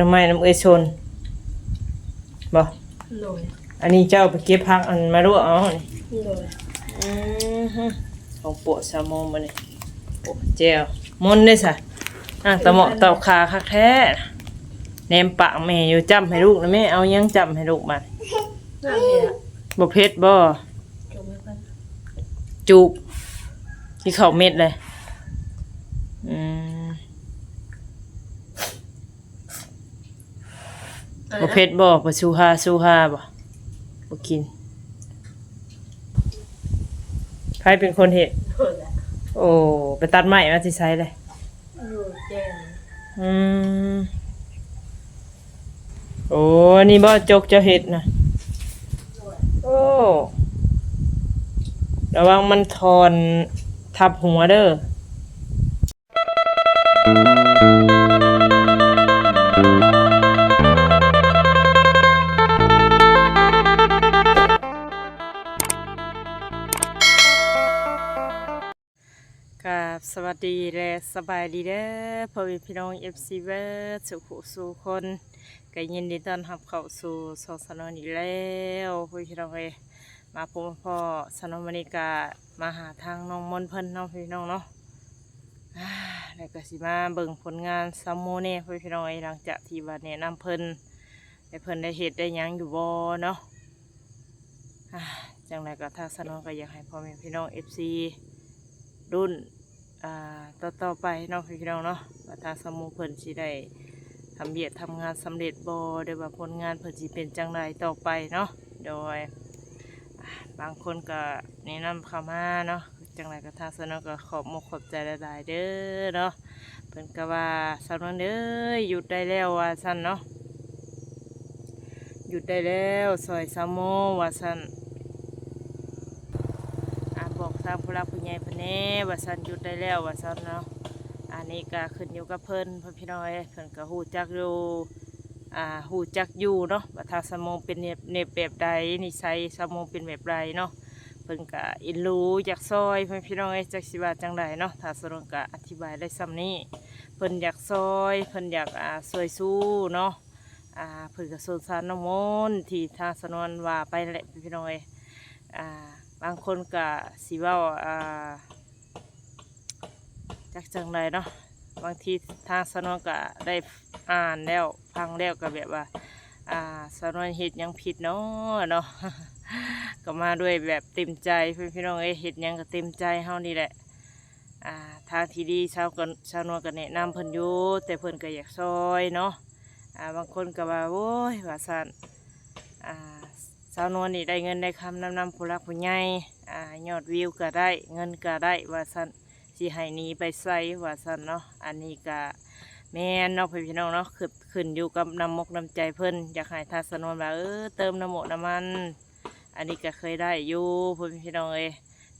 น้ำไม้น้ำเอ้ยชนบ่โดยอันนี้เจ้าไปเก็บผักอันมาลวกเอานี่โดยอือฮึของโปะแซลมอนมานี่โปะเจลมนได้ซะอะตะเหมาะตะขาคักแท้แหนมปากแม่อยู่จำให้ลูกนะแม่เอายังจำให้ลูกมานั่นเนี่ยบ่เผ็ดบ่จบไม่พันจุกที่เขาเม็ดเลย อืม อะไร บ่นะเผ็ดบ่บ่ซูฮาซูฮาบ่บ่กินใครเป็นคนเฮ็ดโดยแหละโอ้ไปตัดไม้มาสิใช้เลยโดยแจ้งอืมโอ้นี่บ่จกเจะเฮ็ดนะโอ้ระวังมันทอนทับหัวเด้อ สวัสดีและสบายดีเด้อพ่อแม่พี่น้อง FC เบิร์ดสุขสู่คนก็ยินดีต้อนรับเข้าสู่สองสนอนอีกแล้วพ่อพี่น้องเอมาพบกับพ่อสนอนมณีกามาหาทางน้องมนเพิ่นเน้องพี่น้องเนาะอ่าแล้วก็สิมาเบิ่งผลงานซัมโมเน่พ่อพี่น้องเอ้ยหลังจากที่ว่าแนะนำเพิ่นให้เพิ่นได้เฮ็ดได้ยังอยู่บ่เนาะจังไรก็ทางสนอนก็อยากให้พ่อแม่พี่น้อง FC รุ่น อ่าต่อต่อไปเนาะพี่น้องเนาะว่าทางสมูเพิ่นสิได้ทำเบียดทำงานสำเร็จบ่หรือว่าผลงานเพิ่นสิเป็นจังไรต่อไปเนาะโดยบางคนก็แนะนำเข้ามาเนาะจังไรก็ทางสนองก็ขอบมกขอบใจหลายๆเด้อเนาะเพิ่นก็ว่าสาวนวลเด้อหยุดได้แล้วว่าซั่นเนาะหยุดได้แล้วซอยซามโมว่าซั่น อ่าบอกทางผู้รักผู้ใหญ่เพิ่ น่ว่าสันหยุดได้แล้วว่าสันเนาะอันนี้ก็ขึ้นอยู่กับเพิ่นเพิ่นพี่น้อยเพิ่นก็ฮู้จักอยู่อ่าฮู้จักอยู่เนาะว่าทางสมองเป็นเนบเนบแบบใดนิสัยสมองเป็นแบบใดเนาะเพิ่นก็อินรู้อยากซอยเพิ่นพี่น้องเอ้ยจักสิว่าจังใดเนาะถ้าสรุปก็อธิบายได้ซ้ำนี้เพิ่นอยากซอยเพิ่นอยากอ่าซอยสู้เนาะอ่าเพิ่นก็สงสารน้องมนต์ที่ทางสนวนว่าไปแหละพี่น้องเอ้ยอ่าบางคนก็สิว่าอ่า จักจังไรเนาะบางทีทางสนวนก็ได้อ่านแล้วฟังแล้วก็แบบว่า อ่าสนวนเห็ดยังผิดเนาะเนาะก็มาด้วยแบบเต็มใจเพื่อนพี่น้องเอ้เห็ดยังก็เต็มใจเฮานี่แหละอ่าทางที่ดีชาวกันชาวนวลก็แนะนำเพิ่นอยู่แต่เพิ่นก็อยากซอยเนาะอ่าบางคนก็ว่าโอ้ยว่าซั่นอ่าสาวนวลนี่ได้เงินได้คำนำนำผู้รักผู้ใหญ่อ่ายอดวิวก็ได้เงินก็ได้ว่าสัน สิให้นี้ไปใส่ว่าสันเนาะอันนี้ก็แม่นเนาะพี่น้องเนาะขึ้นขึ้นอยู่กับน้ำมกน้ำใจเพิ่นอยากให้ทาสาวนวลว่าเออเติมน้ำมกน้ำมัน อันนี้ก็เคยได้อยู่พี่น้องเอ้ย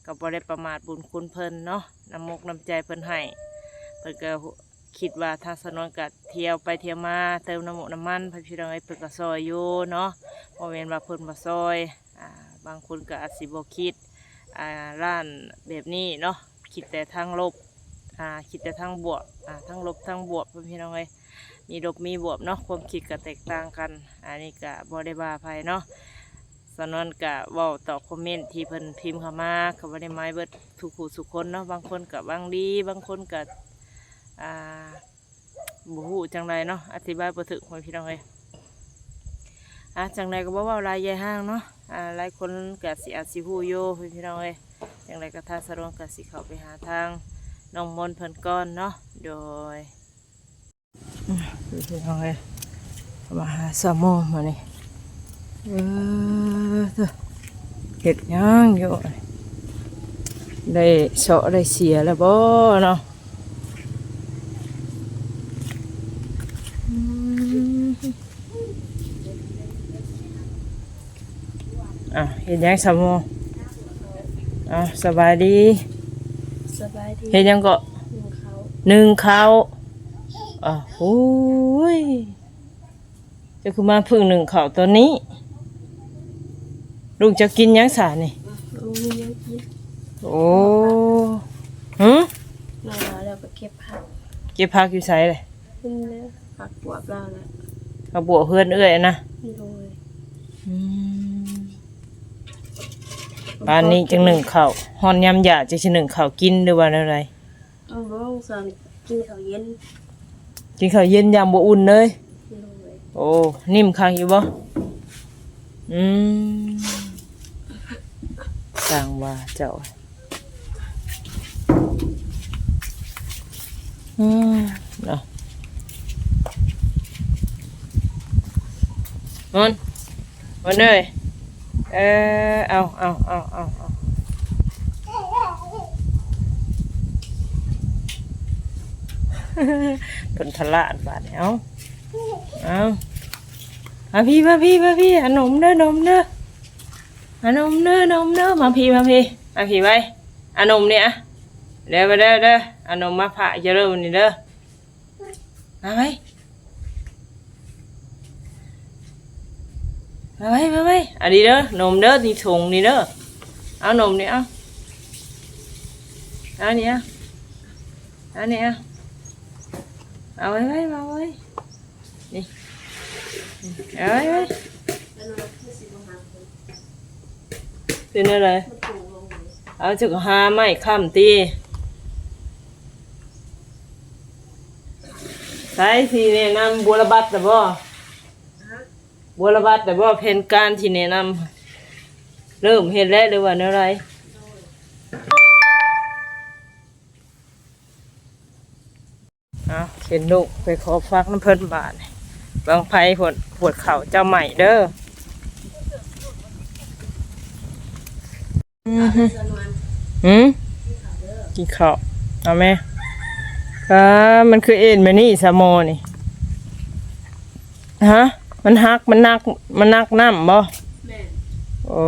ก็บ่ได้ประมาทบุญคุณเพิ่นเนาะน้ำมกน้ำใจเพิ่นให้เพิ่นก็คิดว่าทางสาวนวลก็เที่ยวไปเที่ยวมาเติมน้ำมกน้ำมันพี่น้องเอ้ยเพิ่นก็ซอยอยู่เนาะโมเมนว่าเพิ่นมาซอยอ่าบางคนก็อาจสิบ่คิดอ่าร้านแบบนี้เนาะ คิดแต่ทางลบอ่าคิดแต่ทางบวกอ่าทั้งลบทั้งบวกพี่น้องเอ้ยมีลบมีบวกเนาะความคิดก็แตกต่างกัน อันนี้ก็บ่ได้บาภัยเนาะสนวนก็เว้าตอบคอมเมนต์ที่เพิ่นพิมพ์เข้ามาก็บ่ได้หมายเบิดทุกผู้ทุกคนเนาะบางคนก็บบางดี บางคนก็อ่าบ่ฮู้จังไดเนาะอธิบายบ่ถึกเพื่อนพี่น้องเอ้ยอะจังไรก็บอกว่าลายใหญ่ห้างเนาะอ่าหลายคนก็สิอาจสิฮู้อยู่พี่พี่น้องเอยจังไรก็ทางสะดวกก็สิเขาไปหาทางน้องมนเพิ่นก่อนเนาะโดยอืมพี่พี่น้องเอ้ยมาหาสมโมงมานี่เออเด้อเห็ดหยังอยู่ได้เสาะได้เสียแล้วบ่เนาะอะเห็นยังสมโมง อะสบายดีสบายดีเห็นยังก็หนึ่งเขาหนึ่งเขาอะโอ้ยจะคือมาพึ่งหนึ่งเขาตัวนี้ลุงจะกินยังสานี่ ลุงมีเยอะกินโอ้หืมนอนแล้วก็เก็บผักเก็บผักอยู่ใส่เลยขึ้นแล้วผักบวบเราแล้วมาบวเพื่อนเอื้อยนะโดยอืม บ้านนี้จังหนึ่งข้าวฮอนยำหยาจังสิหนึ่งข้าวกินหรือว่าอะไรเอาน้องสอนกินข้าวเย็นกินข้าวเย็นยำบ่อุ่นเลยโดยโอ้นิ่มคังอยู่บ่อืมสั่งว่าเจ้าอืมเนาะมันมันเลย เออเอาเอาเอาเอาเอาเป็นทะละบาดเนี่ยเอาเอามาพี่มาพี่มาพี่ขนมเด้อนมเด้อขนมเด้อนมเด้อมาพี่มาพี่มาพี่ไว้ขนมเนี่ยอะเด้อไปเด้อเด้อขนมมาผ่าเจริญนี่เด้อมาไว้ มาไว้มาไว้อันนี้เด้อนมเด้อที่ถุงนี่เด้อเอานมนี่เอาเอานี่เอาเอานี่เอาเอาไว้ไว้มาไว้นี่เอาไว้ไว้เป็นอะไรเอาจุกหาไม่ข้ามตีใช้ที่แนะนำบัวระบัดแต่บ่ บัวระบัดแต่บ่าเพนการที่แนะนำเริ่มเห็นแล้วหรือว่าอะไรเอาเห็นลูกไปขอฟักน้ำเพิ่นบาทบางไผ่ปวดปวดเข่าเจ้าใหม่เด้ออืมกินข้าวเอาไหมอ่ามันคือเอ็นมานี่สมโมนี่ฮะ มันหักมันนักมันนักน้ำบ่แม่โอ้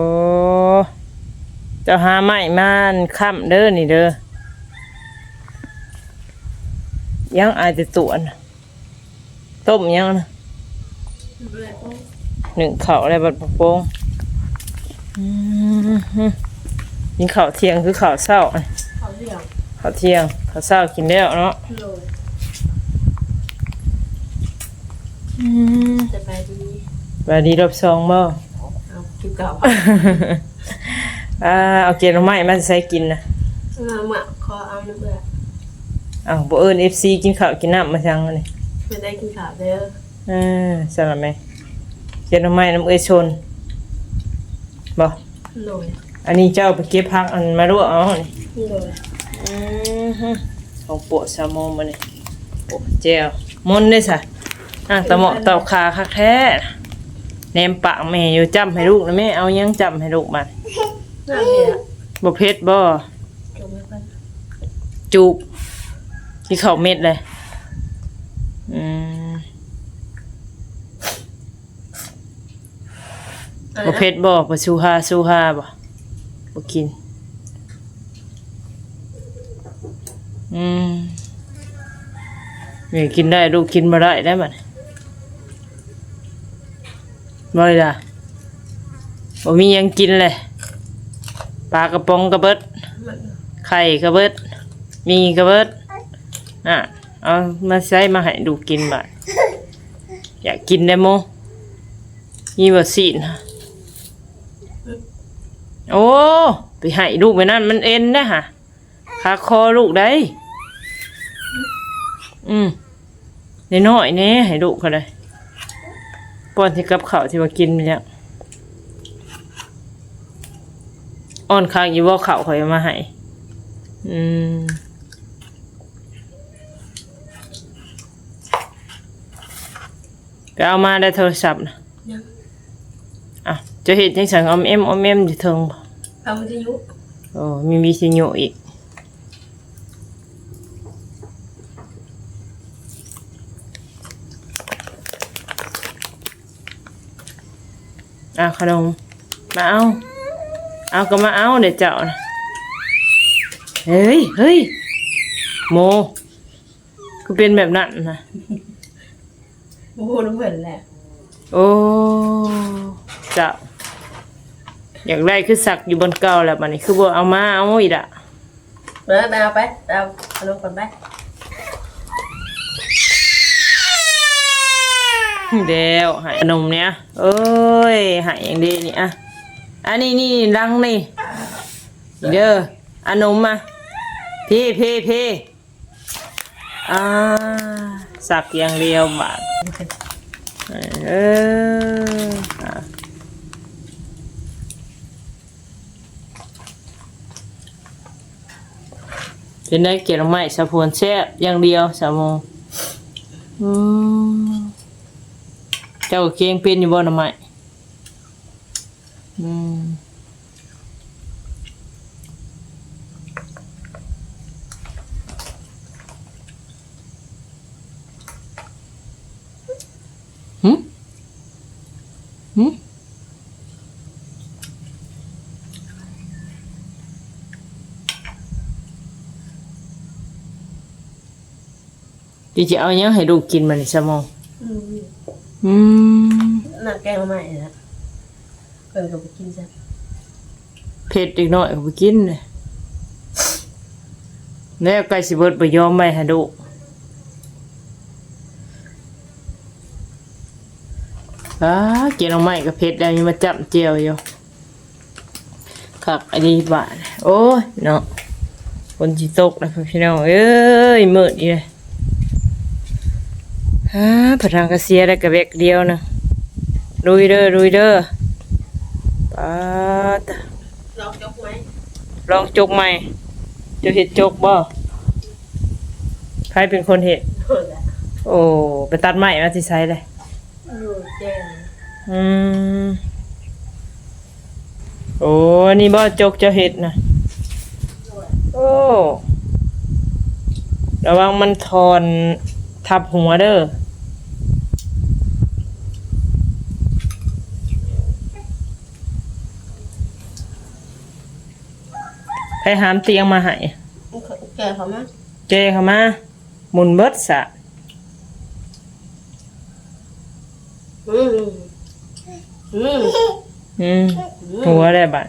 เจะหาไม้มานค่ำเด้อนี่เด้อยังอายจะตวนต้มยังนะเบื่อต้องหนึ่งข้าวอะไรบัดปะโปงอืมฮึกินข้าวเที่ยงคือข้าวเช้าอะเขาเรียกข้าวเที่ยงข้าวเช้ากินแล้วเนาะโดย อืมจะไปดีบาดีรอบสองบ่เอาคลิปเก่าอ่าเอาเกล็ดไม้มาใส่กินนะเอาหมักคอเอาน้ำเบื่ออ้าวบ่เอิ้น FC กินข้าวกินน้ำมาจังอันนี่ไม่ได้กินข้าวเด้อเออสลับไหมเกล็ดไม้น้ำเอ้ยชนบ่โดยอันนี้เจ้าไปเก็บผักอันมาลวกเอานี่โดยอือฮึของโปะซาโมมานี่โปะแจ่วมนต์ได้ซะ อะตะเหมาะตอกขาคักแท้แหนมปากแม่อยู่จำให้ลูกนะแม่เอายังจำให้ลูกมันน้ำเนี่ยบ่เผ็ดบ่จงไม่พันจูบที่เขาเม็ดเลยอืมบ่เผ็ดบ่บ่ซูฮาซูฮาบ่บ่กิน อืมแม่กินได้ลูกกินบ่ได้ได้บัดนี้ บ่ได้ล่ะบ่มีหยังกินเลยปลากระป๋องกระเบิด ไข่กระเบิด มีกระเบิดอะเอามาใช้มาให้ดูกินบ่อยากกินได้โมมีบะสีนะโอ้ไปให้ลูกไปนั่นมันเอ็นนะฮะขาคอลูกได้ อืมได้น้อยๆแน่ยให้ลูกเขาเลย ป้อนที่กับข้าวที่มากินไปแล้วอ่อนค้างอยู่ว่าข้าวเขาเอามาให้อืมไปเอามาได้โทรศัพท์นะยังอะจะเห็นจังสังอมเอ็มอมเอ็มอยู่เทิงบ่เอาวิทยุโอ้มีวิทยุอีก อะขนมมาเอา เอาก็มาเอาเดี๋ยวเจ้านะเฮ้ยเฮ้ยโมก็เป็นแบบนั้นนะโอ้โหน้ำเหมือนแหละโอ้เจ้าอยากได้คือสักอยู่บนเก่าแล้วมันนี่คือบ่เอามาเอาอีกอะไปไปเอาไปเอาเอาลงก่อนไป เดี๋ยวหายนมเนี้ยเอ้ยหายอย่างดีนี่อะอันนี้นี่รังนี่เด้ออันนมมาพี่พี่พี่อ่าสักอย่างเดียวบาทเออเป็นได้เกี่ยวไม้สะพวนแซ่บอย่างเดียวสามโมงอืม เจ้าเกียงเป็นอยู่บ่หน่อไม้อืมหึหึดิจะเอาหยังให้ลูกกินมันสมอง อืม อืมน่าแกงมาใหม่นะเพิ่นก็ไปกินซะเผ็ดอีกหน่อยก็ไปกินเลยแล้วไก่สิเบิดไปยอมไม่ให้ดูอ้าเกียวหน่อไม้กับเผ็ดแล้วยังมาจับเจียวอยู่ขักอันนี้บาทโอ้ยเนาะคนจิตกนะพี่น้องเอ้ยมืดอีเลย ฮ่าพลังกระเสียได้กระเบกเดียวนะรุยเด้อรุยเด้อปาตะลองยกไหมลองจกใหม่เจะเห็ดจกบ่ใครเป็นคนเห็ดเพิ่นละโอ้ไปตัดไม้มาที่ไซเลยอยู่แจ้งอืมโอ้นี่บ่จกเจะเห็ดนะโอ้ระวังมันทอน ทับหัวเด้อไปหามเตียงมาให้แกเขามาเจเข้ามาหมุนเบิดสะอืมอืมอืมหัวได้บ่ะ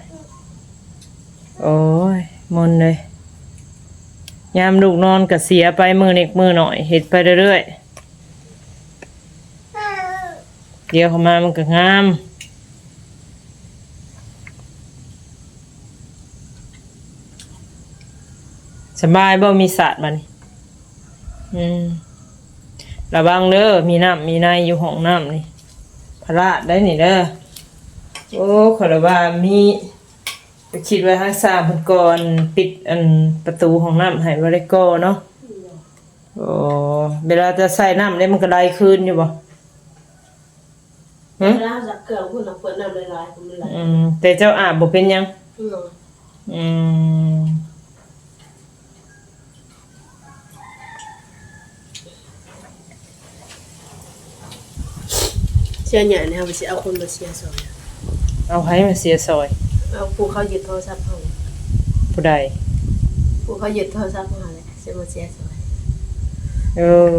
โอ้ยมนเลย ยามลูกนอนก็เสียไปมือเน็กมือหน่อยเห็ดไปเรื่อยๆเดี๋ยวเขามามันก็งามสบายบ่มีสาดมันอืมระวังเด้อมีน้ำมีในอยู่ห้องน้ำนี่พระราชได้นี่เด้อโอ้ขอระว่ามี ไปคิดไว้ทางสามเพิ่นก่อนปิดอันประตูของน้ำให้บ่ได้ก่อเนาะโอ้เวลาจะใส่น้ำได้มันก็ได้คืนอยู่บ่หึเวลาสักเกลือคุณเอาเปิดน้ำลายๆคุณมันไหลอืมแต่เจ้าอาบบ่เป็นหยังอืมอืมเสียเนี่ยเนี่ยไปสิเอาคนมาเสียซอยเอาให้มาเสียซอย เอาผู้เขายึดโทรศัพท์เขาผู้ใดผู้เขายึดโทรศัพท์เขาเลยเสียมาเสียซอยเออ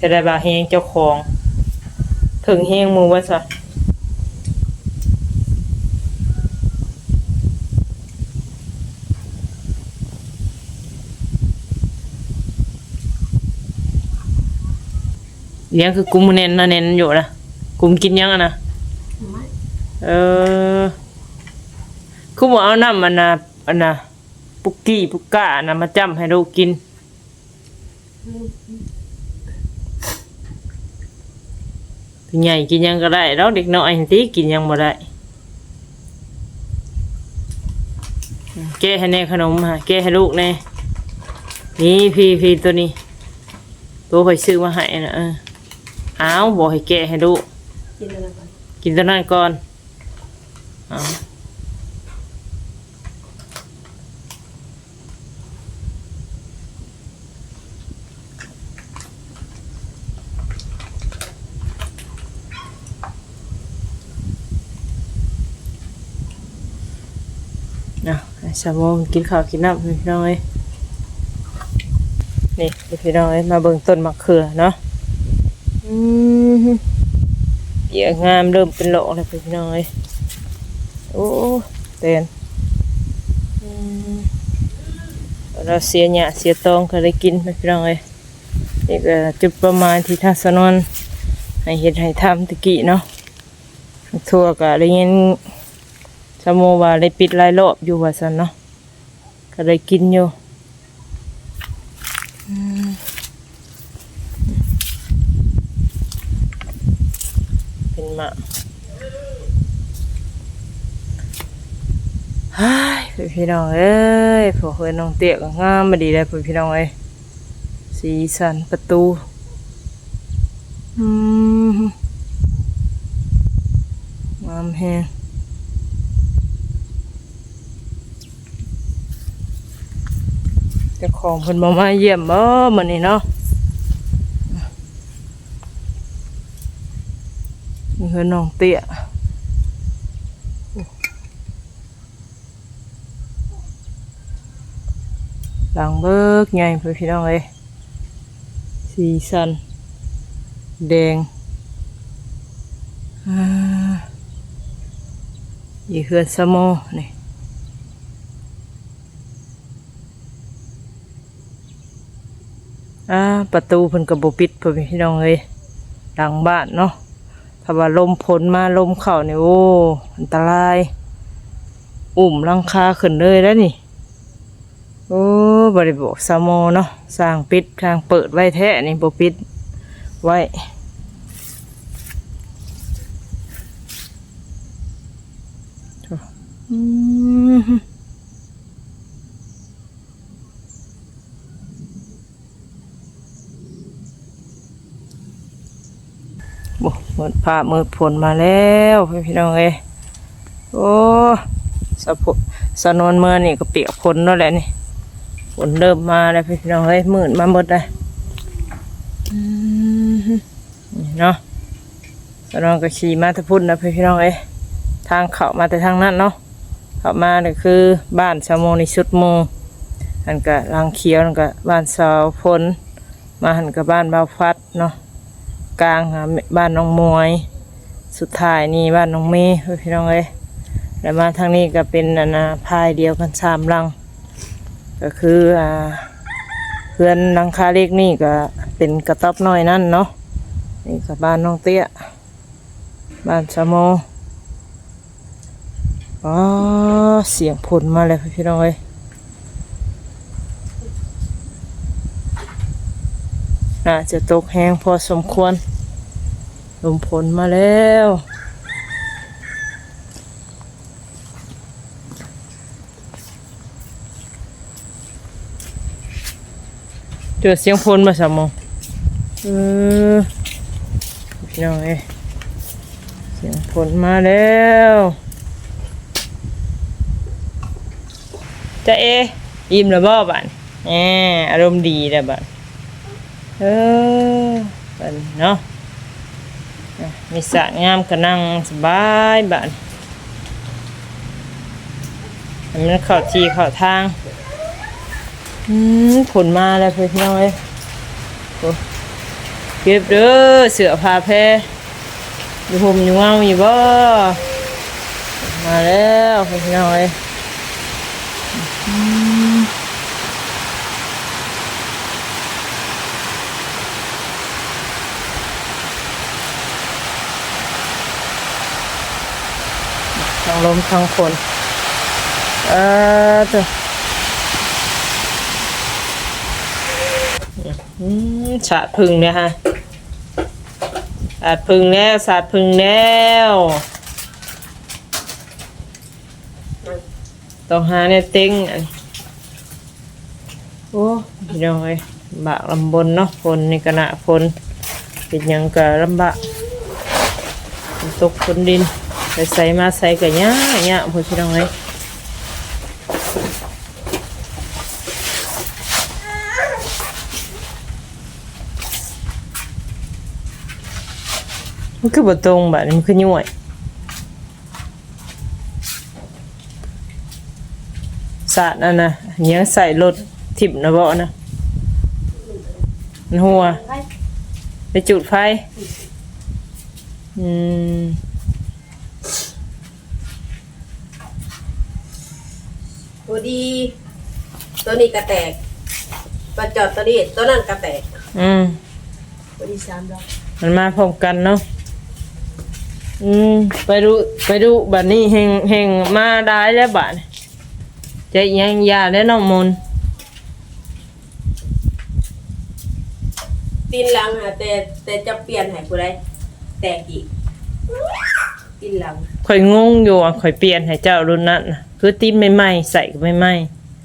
จะได้บาเฮงเจ้าของ ถึงเฮงหมู่ว่าซะเลี้ยงคือกุมเน้นนะเน้นอยู่นะกุมกินยังอะนะไม่เออ คือบอกเอาน้ำมันนะอันนะปุกกี้ปุกก้านะมาจ้ำให้เรากิน ผู้ใหญ่กินยังก็ได้แล้วเด็กน้อยตีกินยังบ่ได้ แก้ให้แน่ขนมฮะแก้ให้ลูกแน่นี่พี่พี่ตัวนี้ ตัวคอยซื้อมาให้นะเอออ้าบอกให้แก้ให้ลูก กินอะไรก่อนกินตัวนั้นก่อนเอา สามโมงกินข้าวกินน้ำพี่น้องเอ้ยนี่พี่น้องเอ้ยมาเบิ่งต้นมะเขือเนาะอืมเกี่ยงามเริ่มเป็นโลแล้วพี่น้อยโอ้เต้นเราเสียหยาเสียตองก็ได้กินพี่น้องเลยนี่ก็จุดประมาณที่ท่าสนวนให้เฮ็ดให้ทำตะกี้เนาะทั่วก็ได้ยิน สมโมว่าได้ปิดหลายรอบอยู่ว่าซั่นเนาะก็ได้กินอยู่อืมเป็นหมาเฮ้ยพี่น้องเอ้ยพวกเพื่อนน้องเตี้ยก็งามมาดีเลยพี่น้องเอ้ยสีสันประตูอืมงามแฮง เจ้าของเพิ่นบ่มาเยี่ยมบ่มื้อนี้เนาะนี่คือน้องเตี้ยหลังเบิกใหญ่เพื่อพี่น้องเอ้ยสีสัน แดงอ่าอีเฮือนสมอนี่ อ่าประตูเพิ่นก็บ่ปิดเพิ่นพี่น้องเอ้ยหลังบ้านเนาะถ้าว่าลมพลมาลมเข้านี่โอ้อันตราย อุ่มหลังคาขึ้นเลยแล้วนี่โอ้บริบอกสมอเนาะสร้างปิดทางเปิดไว้แท้นี่บ่ปิดไว้อืมบ่ หมดผ้ามืดผลมาแล้วพี่น้องเอ้ยโอ้สะพสะนวนเมื่อนี่ก็เปียกฝนแล้วแหละนี่ฝนเริ่มมาแล้วพี่น้องเอ้ยมืดมาหมดเลยนี่เนาะสะนวนก็ขี่มาแตะพุ่นนะพี่น้องเอ้ยทางเข้ามาแต่ทางนั้นเนาะเข้ามาเนี่ยคือบ้านชาวโมในชุดโมอันก็ลางเขียวอันก็บ้านสาวพลมาหันกับบ้านบ่าวฟัดเนาะ กลางหาบ้านน้องมวย สุดท้ายนี่บ้านน้องเมย์พี่น้องเอ้ยแล้วมาทางนี้ก็เป็นอนาพายเดียวกันสามหลัง ก็คืออ่าเพื่อนหลังคาเล็กนี่ก็เป็นกระต๊อบน้อยนั่นเนาะนี่ก็บ้านน้องเตี้ยบ้านสะโมอ๋อเสียงผลมาเลยพี่น้องเอ้ย น่าจะตกแห้งพอสมควรลมผลมาแล้วเจอเสียงพลมาสามโมงเออพี่น้องเอ้เสียงพลมาแล้วจะเอยิ้มแล้วบ่บ้านแหมอารมณ์ดีแล้วบ้าน เออบ้านเนาะมีสระงามก็นั่งสบายบ้านมันเข้าที่เข้าทางอืมผลมาแล้วเพื่อนน้อยโอ้เก็บเด้อเสือผ้าแพอยู่ห่มอยู่เงาอยู่บ่มาแล้วเพื่อนน้อย งลมทั้งฝนเออเถอะสาดพึ่งเนี่ยฮะสาดพึ่งแล้วสาดพึ่งแล้วต้องหาเนี่ยเต็งอันโอ้ยน้อยบากลำบนเนาะฝนในี่กระหนาฝนเป็นยังกะลำบากตกฝนดิน ไปใส่มาใส่กะเนี้ยเนี้ยพูดพี่น้องเอ้ยมันคือบตรงแบบนี้มันคือยุ่ยสาดนั่นนะเนี้ยใส่รถทิบนะบ่นะหัว ไปจุดไฟ อืม ตัวดี ตัวนี้กระแตกมาจอดตัวนี้ตัวนั้นกระแตกอืมตัวนี้สามดอกมันมาพร้อมกันเนาะอืมไปดูไปดูบัดนี้แหงแหงมาได้แล้วบัดนี้จะยังยาแล้วน้องมนต์ตีนหลังค่ะแต่แต่จะเปลี่ยนให้ผู้ใดแตกอีกตีนหลังข่อยงงอยู่อะข่อยเปลี่ยนให้เจ้ารุ่นนั้นน่ะ คือตีนใหม่ๆใส่ก็ใหม่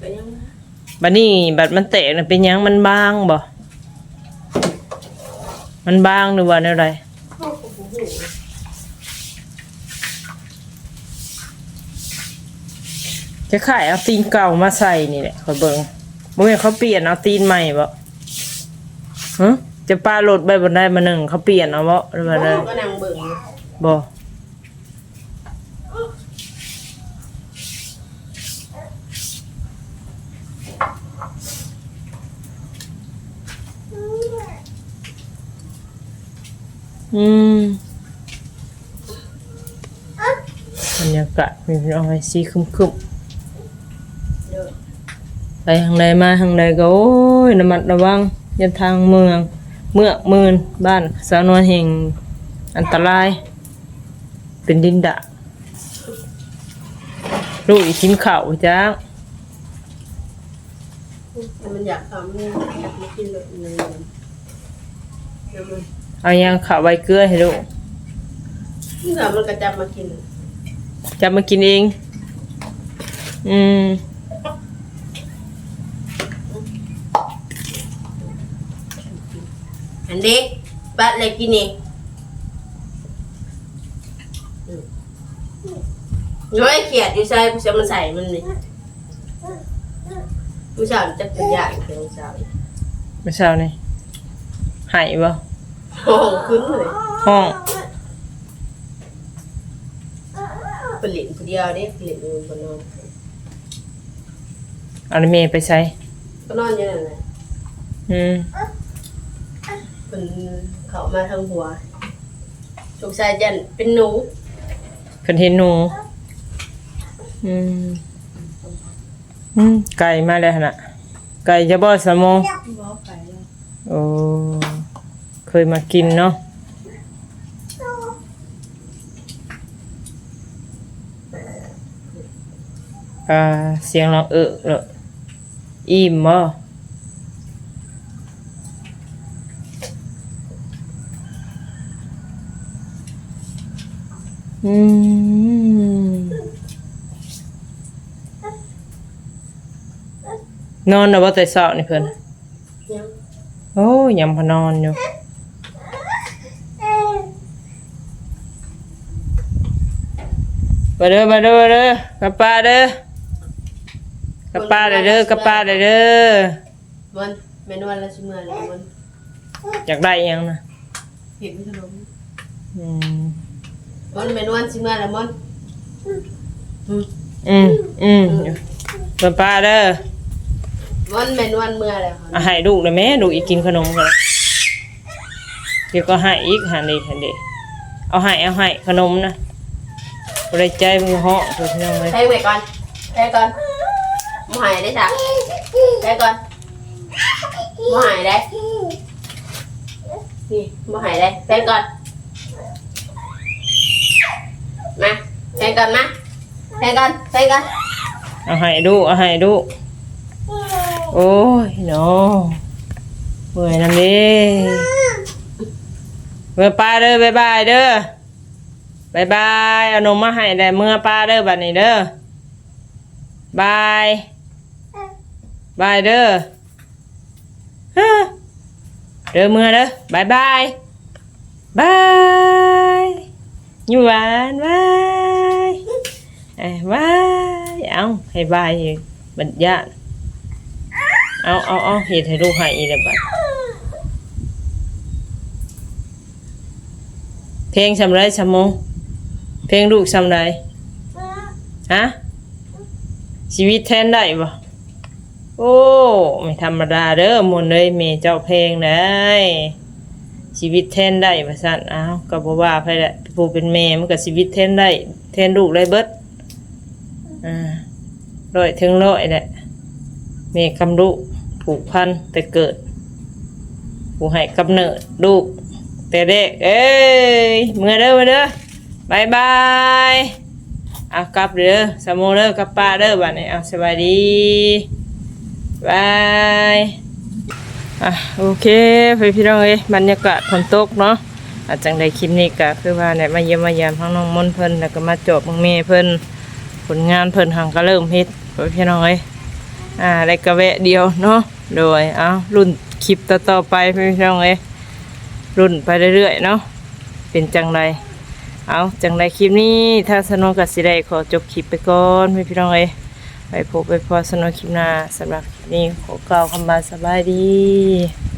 ก็ยังๆบัดนี้บัดมันแตกน่ะเป็นหยังมันบางบ่ มันบางหรือว่าแนวใดเข้ากับผู้หูจะขายเอาตีนเก่ามาใส่นี่แหละข่อยเบิ่งบ่แม่นเขาเปลี่ยนเอาตีนใหม่บ่ฮะจะปาโหลดไปบ่ได้มาหนึ่งเขาเปลี่ยนเอาบ่หรือว่าไดก็นั่งเบิ่งอยู่บ่ อืมบรรยากาศมีอาไว้สีครึมเด้อๆไปทางใดมาทางใดก็โอ้ยระมัดระวังยันทางเมือง เมือกเมืนบ้านสาวนวลแห่งอันตราย เป็นดินดะลูกอีกกินข้าวจ้ามันอยากทำนี่อยากมากินเลยเลย เดี๋ยวมันเอายังข้าวใบเกลือให้ลูกนี่เรามันก็จะมากินจะมากินเอง อืม อันเด็กบัดอะไรกินเองน้อยเขียดอยู่ใส่กูจะมันใส่มันนี่ผู้ชายมันจะเป็นใหญ่เป็นผู้ชายไม่เช้านี่หายบ่ โอ้โหขึ้นเลยห้องผลิตคนเดียวเด้ผลิตอยู่คนนอนเอาเมย์ไปใช้ก็นอนอยู่นั่นแหละอืมเป็นเขามาทางหัวสงสัยยันเป็นหนูเพิ่นเห็นหนู อืม อืมไก่มาแล้วหั่นน่ะไก่จะบ่สมองบอกไปแล้วโอ้ เคยมากินเนาะอ่าเสียงเราเออเลยอิ่มบ่อืมนอนนะว่าแต่เช้านี่เพิ่นยังโอ้ยยังพอนอนอยู่ มาเด้อมาเด้อมาเด้อกับป้าเด้อกับป้าเด้อเด้อกับป้าเด้อเด้อมันเมนูอะไรชิมอะไรมันอยากได้อิหยังนะเห็นขนมอืมมันเมนูอันชิมอะไรมันอืมอืมอืมกับป้าเด้อมันเมนูอันเมื่ออะไรคะเอาให้ลูกนะแม่ลูกอีกกินขนมกันเดี๋ยวก็ให้อีกหันอีกหันเดเอาให้เอาให้ขนมนะ บริใจมือเหาะตัวพี่น้องเลยใช้ไว้ก่อนใช้ก่อนมาหายได้จ้ะใช้ก่อนมาหายได้นี่มาหายได้ใช้ก่อนมาใช้ก่อนมาใช้ก่อนใช้ก่อนเอาให้ลูกเอาให้ลูกโอ้ยเนาะเมื่อยนำดิเมื่อป้าเด้อบายบายเด้อ บายบายเอานมมาให้ได้เมื่อป้าเด้อบัดนี้เด้อบายบายเด้อเด้อเมื่อเด้อบายบายบายอยู่หวานบายเอ้บายเอาให้บายบัดญาติเอาเอาเอาเฮ็ดให้ลูกให้อีกแล้วบัดเพลงสำไรสมอง เพลงลูกสำไรฮะชีวิตแทนได้บ่โอ้ไม่ธรรมดาเด้อมนเลยเมเจ้าเพลงเลยชีวิตแทนได้ว่าซั่นอ้าวก็บ่ว่าไผแหละผู้เป็นแม่มันก็ชีวิตแทนได้ แทนลูกได้เบิดอ่าร้อยถึงร้อยแหละแม่กำลูกผูกพันแต่เกิด ผู้ให้กำเนิดลูกแต่เด็กเอ้ยเมื่อเด้อมาเด้อ บายบายเอากลับเด้อสมโมเด้อกลับป้าเด้อบัดนี้เอาสบายดีบายอะโอเคไปพี่น้องเอ้ยบรรยากาศฝนตกเนาะอาจังได้คลิปนี้ก็คือว่าเนี่ยมาเยี่ยมมายามทั้งน้องมนเพิ่นแล้วก็มาจบมังเมเพิ่นผลงานเพิ่นหังก็เริ่มเฮ็ดไปพี่น้องเอ้ยอ่าได้กระแวะเดียวเนาะโดยเอารุ่นคลิปต่อๆไปพี่น้องเอ้ยรุ่นไปเรื่อยๆเนาะเป็นจังไร เอาจังไรคลิปนี้ถ้าสนุกกับสิได้ขอจบคลิปไปก่อนพี่พี่น้องเอ้ยไปพบไปพอสนุกคลิปหน้าสำหรับคลิปนี้ขอกล่าวคำบาสบายดี